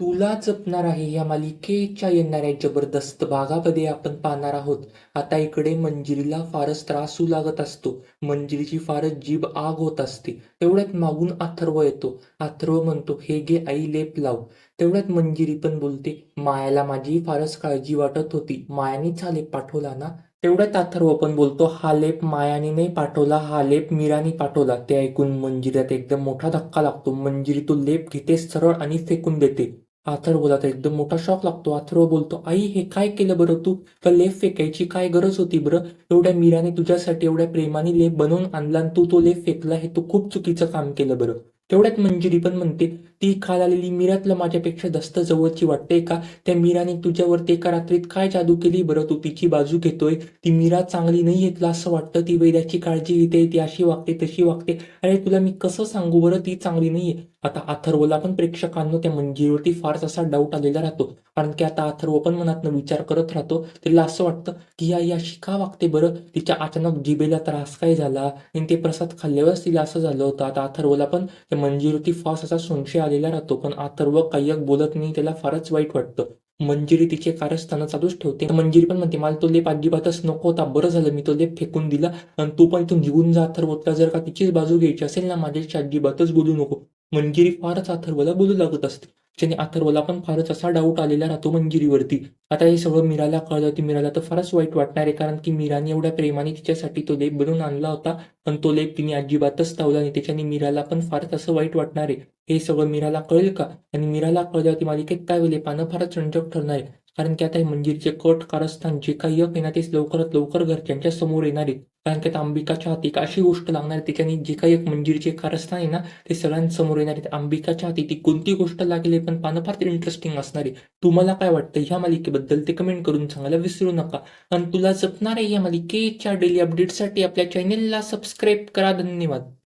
तुला जपणार आहे या मालिकेच्या येणाऱ्या जबरदस्त भागामध्ये आपण पाहणार आहोत. आता इकडे मंजिरीला फारच त्रास होऊ लागत असतो. मंजिरीची फारच जीभ आग होत असते. तेवढ्यात मागून अथर्व येतो. अथर्व म्हणतो हे घे आई लेप लाव. तेवढ्यात मंजिरी पण बोलते मायाला माझी फारच काळजी वाटत होती. मायानेच हा लेप पाठवला ना? तेवढ्यात अथर्व पण बोलतो हा लेप मायाने नाही पाठवला हा लेप मीरानी पाठवला. ते ऐकून मंजिऱ्यात एकदम मोठा धक्का लागतो. मंजिरी तो लेप घेते सरळ आणि फेकून देते. अथर्वला तर एकदम मोठा शॉक लागतो. अथर्व बोलतो आई हे काय केलं बरं तू? तर लेप फेकायची काय गरज होती बरं? एवढ्या मीराने तुझ्यासाठी एवढ्या प्रेमाने लेप बनवून आणला आणि तू तो लेप फेकला हे तू खूप चुकीचं काम केलं बरं. तेवढ्यात मंजिरी पण म्हणते ती खाल आलेली मीरातलं माझ्यापेक्षा जास्त जवळची वाटते का? त्या मीराने तुझ्यावरती एका रात्रीत काय जादू केली? बरं तू तिची बाजू घेतोय. ती मीरा चांगली नाही आहे तुला असं वाटतं. ती वैद्याची काळजी घेते ती अशी वागते तशी वागते. अरे तुला मी कसं सांगू? बरं ती चांगली नाहीये. आता अथर्वला पण प्रेक्षकांना त्या मंजिरीवरती फारच असा डाऊट आलेला राहतो. कारण की आता अथर्व पण मनातनं विचार करत राहतो. तिला असं वाटतं की आई अशी का वागते बरं? तिच्या अचानक जिभेला त्रास काय झाला? आणि ते प्रसाद खाल्ल्यावरच तिला असं झालं होतं. आता अथर्वला पण त्या मंजिरीवरती फास असा संशय आलेला राहतो. पण अथर्व काही बोलत नाही त्याला फारच वाईट वाटतं. मंजिरी तिचे कारस्थानं चालूच ठेवते. मंजिरी पण म्हणते मला तो लेप अजिबातच नको होता. बरं झालं मी तो लेप फेकून दिला आणि तू पण इथून निघून जा. अथर्व तुला जर का तिचीच बाजू घ्यायची असेल ना माझ्याशी अजिबातच बोलू नको. मंजिरी फारच अथर्वला बोलू लागत असते. त्याने अथर्वला पण फारच असा डाऊट आलेला राहतो मंजिरीवरती. आता हे सगळं मीराला कळलं की मीराला तर फारच वाईट वाटणार आहे. कारण की मीराने एवढ्या प्रेमाने तिच्यासाठी तो लेप बनवून आणला होता. पण तो लेप तिने अजिबातच तावला नाही. त्याच्याने मीराला पण फारच असं वाईट वाटणार आहे. हे सगळं मीराला कळेल का? आणि मीराला कळल्यावरती मालिकेत काय होईल पानं फारच रंजक ठरणार आहे. कारण की आता हे मंदिरचे कट कारस्थान जे काही यक आहे ना तेच लवकरात लवकर घरच्यांच्या समोर येणार आहेत. कारण की आता अंबिकाच्या हाती एक अशी गोष्ट लागणार आहे त्याच्याने जे काही एक मंदिरचे कारस्थान आहे ना ते सगळ्यांसमोर येणार आहेत. अंबिकाच्या हाती ती कोणती गोष्ट लागेल पण पानं फार इंटरेस्टिंग असणार आहे. तुम्हाला काय वाटतं ह्या मालिकेबद्दल ते कमेंट करून सांगायला विसरू नका. आणि तुला जपणार आहे या मालिकेच्या डेली अपडेटसाठी आपल्या चॅनेलला सबस्क्राईब करा. धन्यवाद.